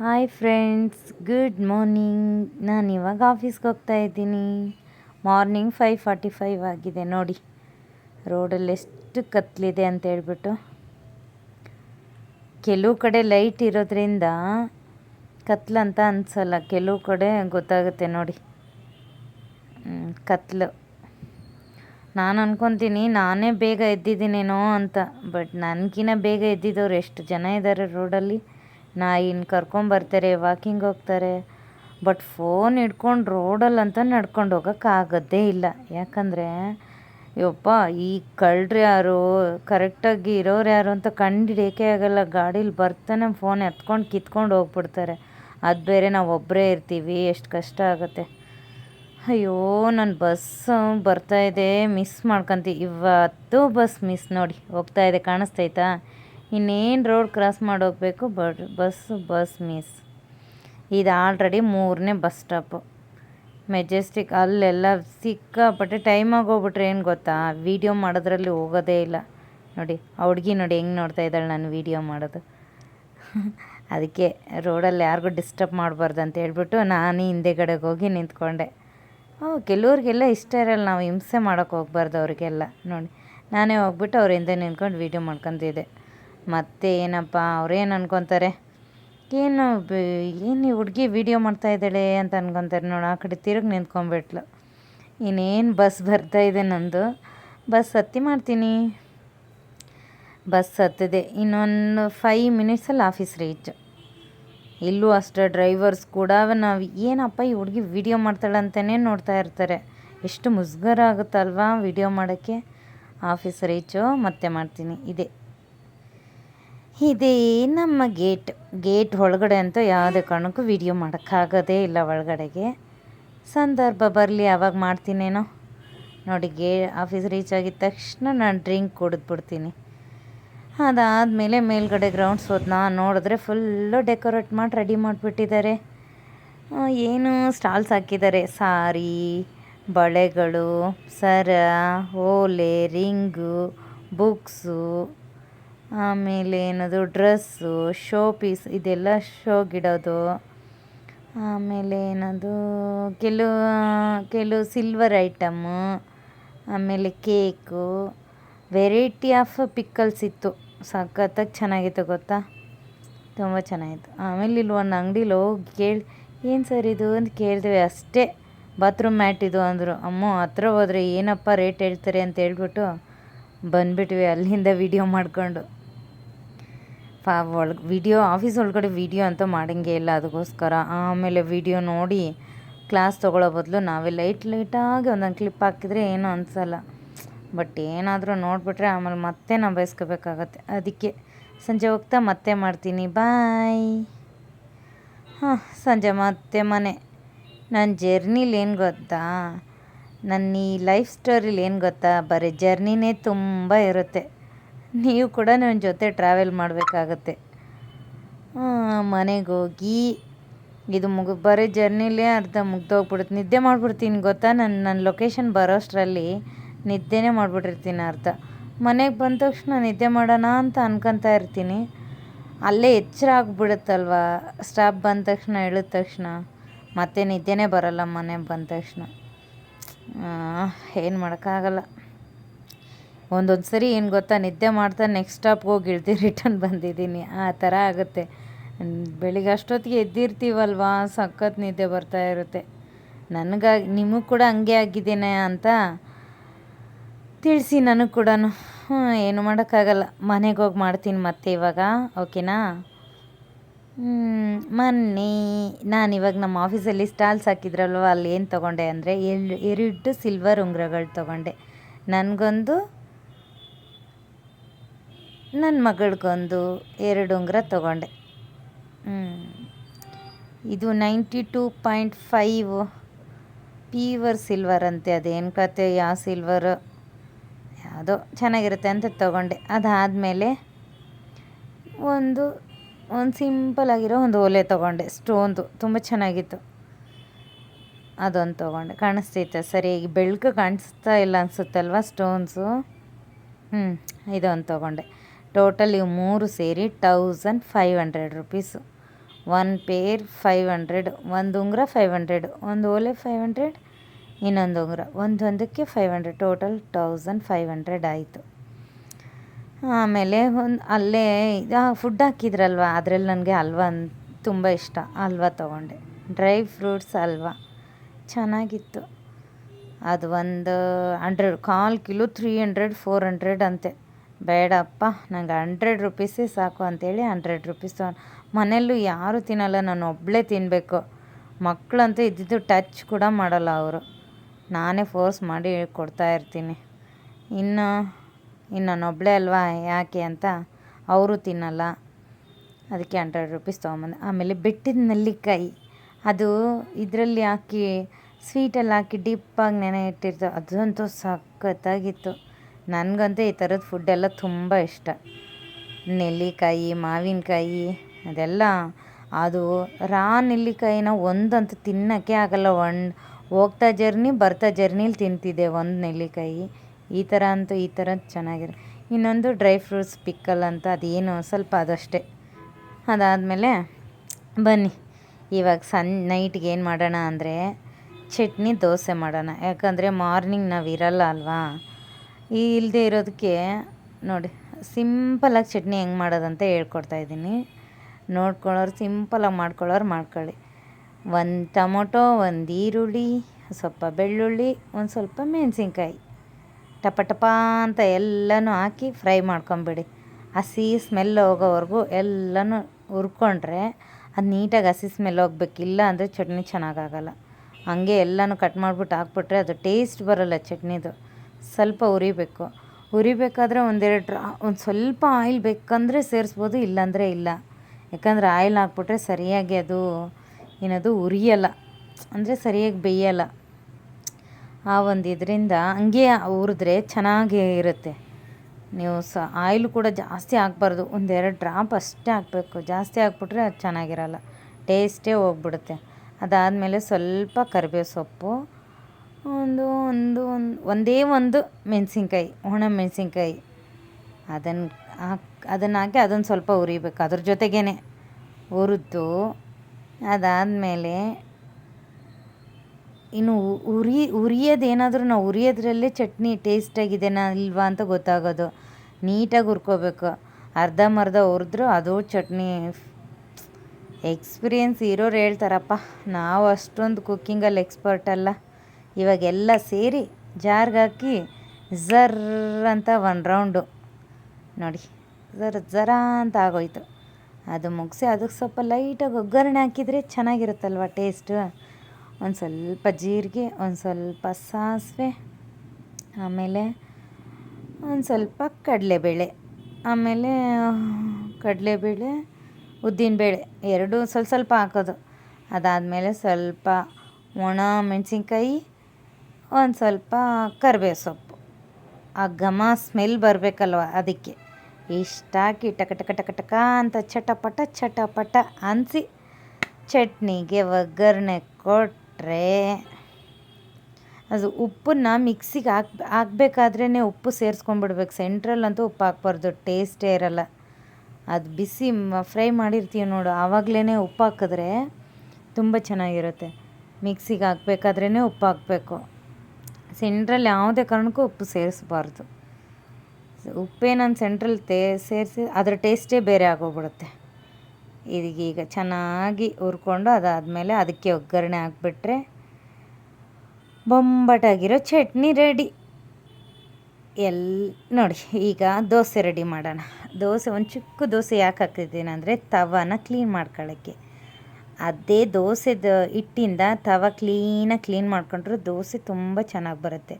Hi friends good morning ನಾನು ಇವಾಗ ಆಫೀಸ್ಗೆ ಹೋಗ್ತಾ ಇದ್ದೀನಿ. ಮಾರ್ನಿಂಗ್ ಫೈವ್ ಫಾರ್ಟಿ ಫೈವ್ ಆಗಿದೆ, ನೋಡಿ. ರೋಡಲ್ಲಿ ಎಷ್ಟು ಕತ್ಲಿದೆ ಅಂತ ಹೇಳ್ಬಿಟ್ಟು. ಕೆಲವು ಕಡೆ ಲೈಟ್ ಇರೋದ್ರಿಂದ ಕತ್ಲಂತ ಅನಿಸಲ್ಲ, ಕೆಲವು ಕಡೆ ಗೊತ್ತಾಗುತ್ತೆ ನೋಡಿ. ಕತ್ಲು. ನಾನು ಅನ್ಕೊತೀನಿ ನಾನೇ ಬೇಗ ಎದ್ದಿದ್ದೀನೇನೋ ಅಂತ ಬಟ್ ನನಗಿನ್ನ ಬೇಗ ಎದ್ದಿದ್ದವ್ರು ಎಷ್ಟು ಜನ ಇದ್ದಾರೆ ರೋಡಲ್ಲಿ ನಾಯಿನ ಕರ್ಕೊಂಬರ್ತಾರೆ ವಾಕಿಂಗ್ ಹೋಗ್ತಾರೆ. ಬಟ್ ಫೋನ್ ಹಿಡ್ಕೊಂಡು ರೋಡಲ್ಲಂತ ನಡ್ಕೊಂಡು ಹೋಗೋಕ್ಕಾಗೋದೇ ಇಲ್ಲ. ಯಾಕಂದರೆ, ಯಪ್ಪ, ಈ ಕಳ್ರು ಯಾರು ಕರೆಕ್ಟಾಗಿ ಇರೋರು ಯಾರು ಅಂತ ಕಂಡು ಆಗಲ್ಲ. ಗಾಡೀಲಿ ಬರ್ತಾನೆ ಫೋನ್ ಎತ್ಕೊಂಡು ಕಿತ್ಕೊಂಡು ಹೋಗ್ಬಿಡ್ತಾರೆ. ಅದು ಬೇರೆ ನಾವು ಒಬ್ಬರೇ ಇರ್ತೀವಿ, ಎಷ್ಟು ಕಷ್ಟ ಆಗುತ್ತೆ. ಅಯ್ಯೋ ನನ್ನ ಬಸ್ ಬರ್ತಾ ಇದೆ ಮಿಸ್ ಮಾಡ್ಕೊಂತಿ. ಇವತ್ತು ಬಸ್ ಮಿಸ್ ನೋಡಿ, ಹೋಗ್ತಾ ಇದೆ ಕಾಣಿಸ್ತೈತಾ ಇನ್ನೇನು ರೋಡ್ ಕ್ರಾಸ್ ಮಾಡಿ ಹೋಗ್ಬೇಕು ಬಟ್ ಬಸ್ ಬಸ್ ಮಿಸ್ ಇದು ಆಲ್ರೆಡಿ ಮೂರನೇ ಬಸ್ ಸ್ಟಾಪು ಮೆಜೆಸ್ಟಿಕ್ ಅಲ್ಲೆಲ್ಲ ಸಿಕ್ಕಾಪಟ್ಟೆ ಟೈಮಾಗಿ ಹೋಗ್ಬಿಟ್ರೆ ಏನು ಗೊತ್ತಾ? ವೀಡಿಯೋ ಮಾಡೋದ್ರಲ್ಲಿ ಹೋಗೋದೇ ಇಲ್ಲ. ನೋಡಿ, ಆ ಹುಡುಗಿ ನೋಡಿ ಹೆಂಗೆ ನೋಡ್ತಾ ಇದ್ದಾಳೆ ನಾನು ವೀಡಿಯೋ ಮಾಡೋದು. ಅದಕ್ಕೆ ರೋಡಲ್ಲಿ ಯಾರಿಗೂ ಡಿಸ್ಟರ್ಬ್ ಮಾಡಬಾರ್ದು ಅಂತ ಹೇಳ್ಬಿಟ್ಟು ನಾನು ಹಿಂದೆಗಡೆಗೆ ಹೋಗಿ ನಿಂತ್ಕೊಂಡೆ. ಓ, ಕೆಲವ್ರಿಗೆಲ್ಲ ಇಷ್ಟ ಇರಲ್ಲ ನಾವು ಹಿಂಸೆ ಮಾಡೋಕ್ಕೆ ಹೋಗ್ಬಾರ್ದು ಅವ್ರಿಗೆಲ್ಲ. ನೋಡಿ, ನಾನೇ ಹೋಗ್ಬಿಟ್ಟು ಅವ್ರ ಹಿಂದೆ ನಿಂತ್ಕೊಂಡು ವೀಡಿಯೋ ಮಾಡ್ಕೊತಿದ್ದೆ. ಮತ್ತೆ ಏನಪ್ಪ, ಅವ್ರೇನು ಅನ್ಕೊತಾರೆ? ಏನು ಏನು ಈ ಹುಡುಗಿ ವೀಡಿಯೋ ಮಾಡ್ತಾ ಇದ್ದಾಳೆ ಅಂತ ಅನ್ಕೊತಾರೆ ನೋಡಿ, ಆ ಕಡೆ ತಿರುಗಿ ನಿಂತ್ಕೊಂಡ್ಬಿಟ್ಲು. ಇನ್ನೇನು ಬಸ್ ಬರ್ತಾ ಇದೆ ನಂದು. ಬಸ್ ಹತ್ತಿ ಮಾಡ್ತೀನಿ. ಬಸ್ ಹತ್ತಿದೆ. ಇನ್ನೊಂದು ಫೈವ್ ಮಿನಿಟ್ಸಲ್ಲಿ ಆಫೀಸ್ ರೀಚ್ ಇಲ್ಲೂ ಅಷ್ಟೇ ಡ್ರೈವರ್ಸ್ ಕೂಡ ನಾವು ಏನಪ್ಪ ಈ ಹುಡುಗಿ ವೀಡಿಯೋ ಮಾಡ್ತಾಳೆ ಅಂತಲೇ ನೋಡ್ತಾ ಇರ್ತಾರೆ. ಎಷ್ಟು ಮುಜುಗರ ಆಗುತ್ತಲ್ವಾ ವೀಡಿಯೋ ಮಾಡೋಕ್ಕೆ? ಆಫೀಸ್ ರೀಚು ಮತ್ತೆ ಮಾಡ್ತೀನಿ. ಇದೆ. ಇದೇ ನಮ್ಮ ಗೇಟ್ ಗೇಟ್ ಒಳಗಡೆ ಅಂತೂ ಯಾವುದೇ ಕಾರಣಕ್ಕೂ ವಿಡಿಯೋ ಮಾಡೋಕ್ಕಾಗೋದೇ ಇಲ್ಲ ಒಳಗಡೆಗೆ. ಸಂದರ್ಭ ಬರಲಿ ಆವಾಗ ಮಾಡ್ತೀನೇನೋ. ನೋಡಿ, ಗೇ ಆಫೀಸ್ ರೀಚ್ ಆಗಿದ ತಕ್ಷಣ ನಾನು ಡ್ರಿಂಕ್ ಕುಡಿದ್ಬಿಡ್ತೀನಿ. ಅದಾದಮೇಲೆ ಮೇಲ್ಗಡೆ ಗ್ರೌಂಡ್ಸ್ ಹೋದ್ನಾ ನೋಡಿದ್ರೆ ಫುಲ್ಲು ಡೆಕೋರೇಟ್ ಮಾಡಿ ರೆಡಿ ಮಾಡಿಬಿಟ್ಟಿದ್ದಾರೆ. ಏನು ಸ್ಟಾಲ್ಸ್ ಹಾಕಿದ್ದಾರೆ. ಸಾರಿ, ಬಳೆಗಳು, ಸರ, ಓಲೆ, ರಿಂಗು ಬುಕ್ಸು ಆಮೇಲೆ ಏನದು, ಡ್ರೆಸ್ಸು, ಶೋ ಪೀಸ್, ಇದೆಲ್ಲ ಶೋಗಿಡೋದು ಆಮೇಲೆ ಏನದು, ಕೆಲವು ಕೆಲವು ಸಿಲ್ವರ್ ಐಟಮ್ಮು ಆಮೇಲೆ ಕೇಕು ವೆರೈಟಿ ಆಫ್ ಪಿಕ್ಕಲ್ಸ್ ಇತ್ತು. ಸಖತ್ತಾಗಿ ಚೆನ್ನಾಗಿತ್ತು ಗೊತ್ತಾ? ತುಂಬ ಚೆನ್ನಾಗಿತ್ತು. ಆಮೇಲೆ ಇಲ್ಲಿ ಒಂದು ಅಂಗಡಿಲಿ ಹೋಗಿ ಕೇಳಿ, ಏನು ಸರ್ ಇದು? ಅಂತ ಕೇಳಿದ್ವಿ. ಅಷ್ಟೇ ಬಾತ್ರೂಮ್ ಮ್ಯಾಟ್ ಇದು ಅಂದರು. ಅಮ್ಮ, ಹತ್ರ ಹೋದ್ರೆ ಏನಪ್ಪ ರೇಟ್ ಹೇಳ್ತಾರೆ? ಅಂತ ಹೇಳ್ಬಿಟ್ಟು ಬಂದ್ಬಿಟ್ವಿ. ಅಲ್ಲಿಂದ ವಿಡಿಯೋ ಮಾಡ್ಕೊಂಡು. ಪಾ ಒಳಗೆ ವಿಡಿಯೋ ಆಫೀಸ್ ಒಳಗಡೆ ವಿಡಿಯೋ ಅಂತ ಮಾಡಂಗೆ ಇಲ್ಲ, ಅದಕ್ಕೋಸ್ಕರ. ಆಮೇಲೆ ವಿಡಿಯೋ ನೋಡಿ ಕ್ಲಾಸ್ ತೊಗೊಳ್ಳೋ ಬದಲು ನಾವೇ ಲೈಟ್ ಲೈಟಾಗಿ ಒಂದೊಂದು ಕ್ಲಿಪ್ ಹಾಕಿದರೆ ಏನೂ ಅನಿಸಲ್ಲ. ಬಟ್ ಏನಾದರೂ ನೋಡಿಬಿಟ್ರೆ ಆಮೇಲೆ ಮತ್ತೆ ನಾವು ಬಯಸ್ಕೋಬೇಕಾಗತ್ತೆ ಅದಕ್ಕೆ ಸಂಜೆ ಹೋಗ್ತಾ ಮತ್ತೆ ಮಾಡ್ತೀನಿ. ಬಾಯ್ ಹಾಂ, ಸಂಜೆ ಮತ್ತೆ ಮನೆ. ನನ್ನ ಜರ್ನಿಲಿ ಏನು ಗೊತ್ತಾ? ನನ್ನ ಈ ಲೈಫ್ ಸ್ಟೋರಿಲಿ ಏನು ಗೊತ್ತಾ? ಬರೀ ಜರ್ನಿನೇ ತುಂಬ ಇರುತ್ತೆ. ನೀವು ಕೂಡ ನನ್ನ ಜೊತೆ ಟ್ರಾವೆಲ್ ಮಾಡಬೇಕಾಗತ್ತೆ. ಮನೆಗೆ ಹೋಗಿ, ಇದು ಮುಗಿ, ಬರೀ ಜರ್ನಿಲೇ ಅರ್ಧ ಮುಗ್ದೋಗ್ಬಿಡುತ್ತೆ. ನಿದ್ದೆ ಮಾಡಿಬಿಡ್ತೀನಿ ಗೊತ್ತಾ? ನನ್ನ ನನ್ನ ಲೊಕೇಶನ್ ಬರೋಷ್ಟರಲ್ಲಿ ನಿದ್ದೆನೇ ಮಾಡಿಬಿಟ್ಟಿರ್ತೀನಿ ಅರ್ಧ. ಮನೆಗೆ ಬಂದ ತಕ್ಷಣ ನಿದ್ದೆ ಮಾಡೋಣ ಅಂತ ಅನ್ಕೊತಾ ಇರ್ತೀನಿ. ಅಲ್ಲೇ ಎಚ್ಚರ ಆಗಿಬಿಡುತ್ತಲ್ವಾ? ಸ್ಟಾಪ್ ಬಂದ ತಕ್ಷಣ, ಇಳಿದ ತಕ್ಷಣ. ಮತ್ತೆ ನಿದ್ದೆನೇ ಬರಲ್ಲ ಮನೆಗೆ ಬಂದ ತಕ್ಷಣ. ಏನು ಮಾಡೋಕ್ಕಾಗಲ್ಲ. ಒಂದೊಂದು ಸರಿ ಏನು ಗೊತ್ತಾ, ನಿದ್ದೆ ಮಾಡ್ತಾ ನೆಕ್ಸ್ಟ್ ಸ್ಟಾಪ್ಗೆ ಹೋಗಿ ಇಳ್ದು ರಿಟರ್ನ್ ಬಂದಿದ್ದೀನಿ. ಆ ಥರ ಆಗುತ್ತೆ. ಬೆಳಿಗ್ಗೆ ಅಷ್ಟೊತ್ತಿಗೆ ಎದ್ದಿರ್ತೀವಲ್ವಾ? ಸಖತ್ ನಿದ್ದೆ ಬರ್ತಾ ಇರುತ್ತೆ. ನನಗಾಗಿ, ನಿಮಗೂ ಕೂಡ ಹಂಗೆ ಆಗಿದ್ದೇನೆ ಅಂತ ತಿಳಿಸಿ ನನಗೆ ಕೂಡ ಏನು ಮಾಡೋಕ್ಕಾಗಲ್ಲ. ಮನೆಗೆ ಹೋಗಿ ಮಾಡ್ತೀನಿ ಮತ್ತೆ ಇವಾಗ, ಓಕೆನಾ? ಮೊನ್ನೆ ನಾನು ಇವಾಗ ನಮ್ಮ ಆಫೀಸಲ್ಲಿ ಸ್ಟಾಲ್ಸ್ ಹಾಕಿದ್ರಲ್ವ, ಅಲ್ಲಿ ಏನು ತೊಗೊಂಡೆ ಅಂದರೆ ಎರಡು ಎರಡು ಸಿಲ್ವರ್ ಉಂಗುರಗಳು ತೊಗೊಂಡೆ. ನನಗೊಂದು ನನ್ನ ಮಗಳಿಗೊಂದು ಎರಡು ಉಂಗುರ ತಗೊಂಡೆ. ಇದು ninety two point five pure silver ಅಂತೆ, ಅದೇನು ಕತೆ ಯಾವ ಸಿಲ್ವರ್, ಯಾವುದೋ ಚೆನ್ನಾಗಿರುತ್ತೆ ಅಂತ ತೊಗೊಂಡೆ. ಅದಾದಮೇಲೆ ಒಂದು ಒಂದು ಸಿಂಪಲ್ ಆಗಿರೋ ಒಂದು ಓಲೆ ತೊಗೊಂಡೆ, ಸ್ಟೋನ್ದು, ತುಂಬ ಚೆನ್ನಾಗಿತ್ತು. ಅದೊಂದು ತೊಗೊಂಡೆ. ಕಾಣಿಸ್ತೈತೆ ಸರಿಯಾಗಿ ಬೆಳಕು ಕಾಣಿಸ್ತಾ ಇಲ್ಲ ಅನಿಸುತ್ತಲ್ವ ಸ್ಟೋನ್ಸು? ಹ್ಞೂ ಇದೊಂದು ತೊಗೊಂಡೆ. ಟೋಟಲ್ ಇವು ಮೂರು ಸೇರಿ thousand five hundred rupees. One pair five hundred, ಒಂದು ಉಂಗುರ ಫೈವ್ ಹಂಡ್ರೆಡ್, ಒಂದು ಓಲೆ ಫೈವ್ ಹಂಡ್ರೆಡ್, ಇನ್ನೊಂದು ಉಂಗುರ ಒಂದೊಂದಕ್ಕೆ five hundred, total thousand five hundred ಆಯಿತು. ಆಮೇಲೆ ಒಂದು ಅಲ್ಲೇ ಫುಡ್ ಹಾಕಿದ್ರಲ್ವ? ಅದರಲ್ಲಿ ನನಗೆ ಹಲ್ವಾ ತುಂಬ ಇಷ್ಟ. ಹಲ್ವ ತೊಗೊಂಡೆ. ಡ್ರೈ ಫ್ರೂಟ್ಸ್ ಹಲ್ವ ಚೆನ್ನಾಗಿತ್ತು. ಅದು ಒಂದು ಹಂಡ್ರೆಡ್, ಕಾಲು kilo three hundred, four hundred ಅಂತೆ. ಬೇಡಪ್ಪ, ನಂಗೆ ಹಂಡ್ರೆಡ್ ರುಪೀಸೇ ಸಾಕು ಅಂತೇಳಿ ಹಂಡ್ರೆಡ್ ರುಪೀಸ್ ಮನೆಯಲ್ಲೂ ಯಾರೂ ತಿನ್ನಲ್ಲ, ನಾನು ಒಬ್ಬಳೇ ತಿನ್ನಬೇಕು ಮಕ್ಕಳಂತೂ ಇದ್ದಿದ್ದು ಟಚ್ ಕೂಡ ಮಾಡಲ್ಲ ಅವರು. ನಾನೇ ಫೋರ್ಸ್ ಮಾಡಿ ಕೊಡ್ತಾ ಇರ್ತೀನಿ. ಇನ್ನು ಇನ್ನು ನಾನೊಬ್ಬಳೇ ಅಲ್ವಾ, ಯಾಕೆ ಅಂತ ಅವರು ತಿನ್ನಲ್ಲ. ಅದಕ್ಕೆ ಹಂಡ್ರೆಡ್ ರುಪೀಸ್ ತೊಗೊಂಬಂದೆ. ಆಮೇಲೆ ಬೆಟ್ಟಿದ ನೆಲ್ಲಿಕಾಯಿ, ಅದು ಇದರಲ್ಲಿ ಹಾಕಿ ಸ್ವೀಟಲ್ಲಿ ಹಾಕಿ ಡಿಪ್ಪಾಗಿ ನೆನೆ ಇಟ್ಟಿರ್ತಾರೆ. ಅದಂತೂ ಸಖತ್ತಾಗಿತ್ತು. ನನಗಂತೂ ಈ ಥರದ ಫುಡ್ಡೆಲ್ಲ ತುಂಬ ಇಷ್ಟ. ನೆಲ್ಲಿಕಾಯಿ, ಮಾವಿನಕಾಯಿ, ಅದೆಲ್ಲ. ಅದು ರಾ ನೆಲ್ಲಿಕಾಯಿನ ಒಂದಂತೂ ತಿನ್ನೋಕ್ಕೆ ಆಗಲ್ಲ. ಒಂದು ಹೋಗ್ತಾ ಜರ್ನಿ, ಬರ್ತಾ ಜರ್ನಿಲಿ ತಿಂತಿದ್ದೆ ಒಂದು ನೆಲ್ಲಿಕಾಯಿ. ಈ ಥರ ಅಂತೂ ಈ ಥರ ಚೆನ್ನಾಗಿದೆ. ಇನ್ನೊಂದು ಡ್ರೈ ಫ್ರೂಟ್ಸ್, ಪಿಕ್ಕಲ್ ಅಂತ ಅದೇನು ಸ್ವಲ್ಪ ಅದಷ್ಟೇ. ಅದಾದಮೇಲೆ ಬನ್ನಿ. ಇವಾಗ ಸನ್, ನೈಟ್ಗೆ ಏನು ಮಾಡೋಣ ಅಂದರೆ ಚಟ್ನಿ ದೋಸೆ ಮಾಡೋಣ. ಯಾಕಂದರೆ ಮಾರ್ನಿಂಗ್ ನಾವು ಇರಲ್ಲ ಅಲ್ವಾ? ಈ ಇಲ್ಲದೆ ಇರೋದಕ್ಕೆ ನೋಡಿ ಸಿಂಪಲಾಗಿ ಚಟ್ನಿ ಹೆಂಗೆ ಮಾಡೋದಂತ ಹೇಳ್ಕೊಡ್ತಾ ಇದ್ದೀನಿ. ನೋಡ್ಕೊಳ್ಳೋರು ಸಿಂಪಲಾಗಿ ಮಾಡ್ಕೊಳ್ಳೋರು ಮಾಡ್ಕೊಳ್ಳಿ. ಒಂದು ಟೊಮೊಟೊ, ಒಂದು ಈರುಳ್ಳಿ, ಸ್ವಲ್ಪ ಬೆಳ್ಳುಳ್ಳಿ, ಒಂದು ಸ್ವಲ್ಪ ಮೆಣಸಿನ್ಕಾಯಿ. ಟಪ ಟಪ ಅಂತ ಎಲ್ಲನೂ ಹಾಕಿ ಫ್ರೈ ಮಾಡ್ಕೊಂಬಿಡಿ. ಹಸಿ ಸ್ಮೆಲ್ ಹೋಗೋವರೆಗೂ ಎಲ್ಲನೂ ಹುರ್ಕೊಂಡ್ರೆ ಅದು ನೀಟಾಗಿ ಹಸಿ ಸ್ಮೆಲ್ ಹೋಗ್ಬೇಕು. ಇಲ್ಲ ಅಂದರೆ ಚಟ್ನಿ ಚೆನ್ನಾಗಾಗಲ್ಲ ಹಂಗೆ ಎಲ್ಲನೂ ಕಟ್ ಮಾಡಿಬಿಟ್ಟು ಹಾಕ್ಬಿಟ್ರೆ ಅದು ಟೇಸ್ಟ್ ಬರೋಲ್ಲ ಚಟ್ನಿದು. ಸ್ವಲ್ಪ ಉರಿಬೇಕು. ಉರಿಬೇಕಾದ್ರೆ ಒಂದೆರಡು ಡ್ರಾ ಒಂದು ಸ್ವಲ್ಪ ಆಯಿಲ್ ಬೇಕಂದರೆ ಸೇರಿಸ್ಬೋದು, ಇಲ್ಲಾಂದರೆ ಇಲ್ಲ. ಯಾಕಂದರೆ ಆಯಿಲ್ ಹಾಕ್ಬಿಟ್ರೆ ಸರಿಯಾಗಿ ಅದು ಏನದು ಉರಿಯಲ್ಲ. ಅಂದರೆ ಸರಿಯಾಗಿ ಬೇಯಲ್ಲ. ಆ ಒಂದು ಇದರಿಂದ ಹಂಗೆ ಉರಿದ್ರೆ ಚೆನ್ನಾಗಿ ಇರುತ್ತೆ. ನೀವು ಸ, ಆಯಿಲ್ ಕೂಡ ಜಾಸ್ತಿ ಹಾಕ್ಬಾರ್ದು. ಒಂದೆರಡು ಡ್ರಾಪ್ ಅಷ್ಟೇ ಹಾಕಬೇಕು. ಜಾಸ್ತಿ ಹಾಕ್ಬಿಟ್ರೆ ಅದು ಚೆನ್ನಾಗಿರಲ್ಲ. ಟೇಸ್ಟೇ ಹೋಗ್ಬಿಡುತ್ತೆ. ಅದಾದಮೇಲೆ ಸ್ವಲ್ಪ ಕರಿಬೇವು ಸೊಪ್ಪು ಒಂದು ಒಂದು ಒಂದು, ಒಂದೇ ಒಂದು ಮೆಣಸಿನ್ಕಾಯಿ, ಒಣ ಮೆಣಸಿನ್ಕಾಯಿ. ಅದನ್ನು ಹಾಕಿ ಅದನ್ನು ಹಾಕಿ ಅದನ್ನು ಸ್ವಲ್ಪ ಉರಿಬೇಕು ಅದ್ರ ಜೊತೆಗೇ ಹುರಿದು ಅದಾದಮೇಲೆ ಇನ್ನು ಉರಿ ಉರಿಯೋದೇನಾದರೂ ನಾವು ಉರಿಯೋದ್ರಲ್ಲೇ ಚಟ್ನಿ ಟೇಸ್ಟಾಗಿದೆನಾ ಇಲ್ವಾ ಅಂತ ಗೊತ್ತಾಗೋದು. ನೀಟಾಗಿ ಹುರ್ಕೋಬೇಕು. ಅರ್ಧಂಬರ್ಧ ಹುರಿದ್ರು ಅದು ಚಟ್ನಿ ಎಕ್ಸ್ಪೀರಿಯೆನ್ಸ್ ಇರೋರು ಹೇಳ್ತಾರಪ್ಪ. ನಾವು ಅಷ್ಟೊಂದು ಕುಕ್ಕಿಂಗಲ್ಲಿ ಎಕ್ಸ್ಪರ್ಟ್ ಅಲ್ಲ. ಇವಾಗೆಲ್ಲ ಸೇರಿ ಜಾರ್ಗೆ ಹಾಕಿ ಝರ್ ಅಂತ ಒನ್ ರೌಂಡು. ನೋಡಿ, ಝರ ಝರ ಅಂತ ಆಗೋಯ್ತು. ಅದು ಮುಗಿಸಿ ಅದಕ್ಕೆ ಸ್ವಲ್ಪ ಲೈಟಾಗಿ ಒಗ್ಗರಣೆ ಹಾಕಿದರೆ ಚೆನ್ನಾಗಿರುತ್ತಲ್ವ ಟೇಸ್ಟು? ಒಂದು ಸ್ವಲ್ಪ ಜೀರಿಗೆ, ಒಂದು ಸ್ವಲ್ಪ ಸಾಸಿವೆ, ಆಮೇಲೆ ಒಂದು ಸ್ವಲ್ಪ ಕಡಲೆಬೇಳೆ, ಆಮೇಲೆ ಕಡಲೆಬೇಳೆ, ಉದ್ದಿನಬೇಳೆ, ಎರಡೂ ಸ್ವಲ್ಪ ಸ್ವಲ್ಪ ಹಾಕೋದು. ಅದಾದಮೇಲೆ ಸ್ವಲ್ಪ ಒಣ ಮೆಣಸಿನ್ಕಾಯಿ ಒಂದು ಸ್ವಲ್ಪ ಕರಿಬೇವು ಸೊಪ್ಪು. ಆ ಘಮ ಸ್ಮೆಲ್ ಬರಬೇಕಲ್ವ ಅದಕ್ಕೆ. ಇಷ್ಟಾಕಿ ಟಕ ಟಕ ಟಕ ಟಕ ಅಂತ ಚಟಪಟ ಚಟಪಟ ಅನಿಸಿ ಚಟ್ನಿಗೆ ಒಗ್ಗರಣೆ ಕೊಟ್ಟರೆ ಅದು ಉಪ್ಪನ್ನ ಮಿಕ್ಸಿಗೆ ಹಾಕ್ ಹಾಕ್ಬೇಕಾದ್ರೇ ಉಪ್ಪು ಸೇರಿಸ್ಕೊಂಡ್ಬಿಡ್ಬೇಕು. ಸೆಂಟ್ರಲ್ಲಂತೂ ಉಪ್ಪು ಹಾಕ್ಬಾರ್ದು ಟೇಸ್ಟೇ ಇರೋಲ್ಲ. ಅದು ಬಿಸಿ ಫ್ರೈ ಮಾಡಿರ್ತೀವಿ ನೋಡು ಆವಾಗಲೇ ಉಪ್ಪು ಹಾಕಿದ್ರೆ ತುಂಬ ಚೆನ್ನಾಗಿರುತ್ತೆ. ಮಿಕ್ಸಿಗೆ ಹಾಕ್ಬೇಕಾದ್ರೇ ಉಪ್ಪು ಹಾಕಬೇಕು. ಸೆಂಟ್ರಲ್ಲಿ ಯಾವುದೇ ಕಾರಣಕ್ಕೂ ಉಪ್ಪು ಸೇರಿಸ್ಬಾರ್ದು. ನಾನು ಸೆಂಟ್ರಲ್ಲಿ ತೇ, ಸೇರಿಸಿ ಅದರ ಟೇಸ್ಟೇ ಬೇರೆ ಆಗೋಗ್ಬಿಡುತ್ತೆ. ಇದೀಗ ಚೆನ್ನಾಗಿ ಹುರ್ಕೊಂಡು ಅದಾದಮೇಲೆ ಅದಕ್ಕೆ ಒಗ್ಗರಣೆ ಹಾಕ್ಬಿಟ್ರೆ ಬೊಂಬಟಾಗಿರೋ ಚಟ್ನಿ ರೆಡಿ. ಎಲ್, ನೋಡಿ, ಈಗ ದೋಸೆ ರೆಡಿ ಮಾಡೋಣ. ದೋಸೆ, ಒಂದು ಚಿಕ್ಕ ದೋಸೆ ಯಾಕೆ ಹಾಕ್ತಿದ್ದೀನಿ ಅಂದರೆ ತವಾನ ಕ್ಲೀನ್ ಮಾಡ್ಕೊಳ್ಳೋಕ್ಕೆ. ಅದೇ ದೋಸೆದ ಹಿಟ್ಟಿಂದ ತವ ಕ್ಲೀನಾಗಿ ಕ್ಲೀನ್ ಮಾಡ್ಕೊಂಡ್ರೆ ದೋಸೆ ತುಂಬ ಚೆನ್ನಾಗಿ ಬರುತ್ತೆ.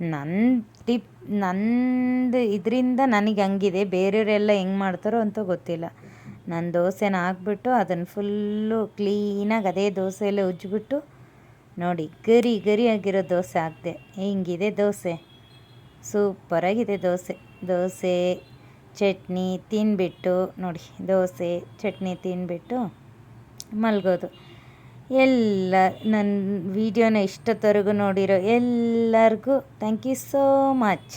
ನನ್ನ ಟಿಪ್ ನಂದು ಇದರಿಂದ ನನಗೆ ಹಂಗಿದೆ. ಬೇರೆಯವರೆಲ್ಲ ಹೆಂಗೆ ಮಾಡ್ತಾರೋ ಅಂತ ಗೊತ್ತಿಲ್ಲ. ನನ್ನ ದೋಸೆನ ಹಾಕ್ಬಿಟ್ಟು ಅದನ್ನು ಫುಲ್ಲು ಕ್ಲೀನಾಗಿ ಅದೇ ದೋಸೆಯಲ್ಲೇ ಉಜ್ಜಿಬಿಟ್ಟು ನೋಡಿ, ಗರಿ ಗರಿ ಆಗಿರೋ ದೋಸೆ ಹಾಕಿದೆ. ಹಿಂಗಿದೆ ದೋಸೆ? ಸೂಪರಾಗಿದೆ ದೋಸೆ. ದೋಸೆ, ಚಟ್ನಿ ತಿನ್ಬಿಟ್ಟು ನೋಡಿ, ದೋಸೆ, ಚಟ್ನಿ ತಿನ್ಬಿಟ್ಟು ಮಲಗೋದು. ಎಲ್ಲ ನನ್ನ ವೀಡಿಯೋನ ಇಷ್ಟೊತ್ತವರೆಗೂ ನೋಡಿರೋ ಎಲ್ಲರಿಗೂ ಥ್ಯಾಂಕ್ ಯು ಸೋ ಮಚ್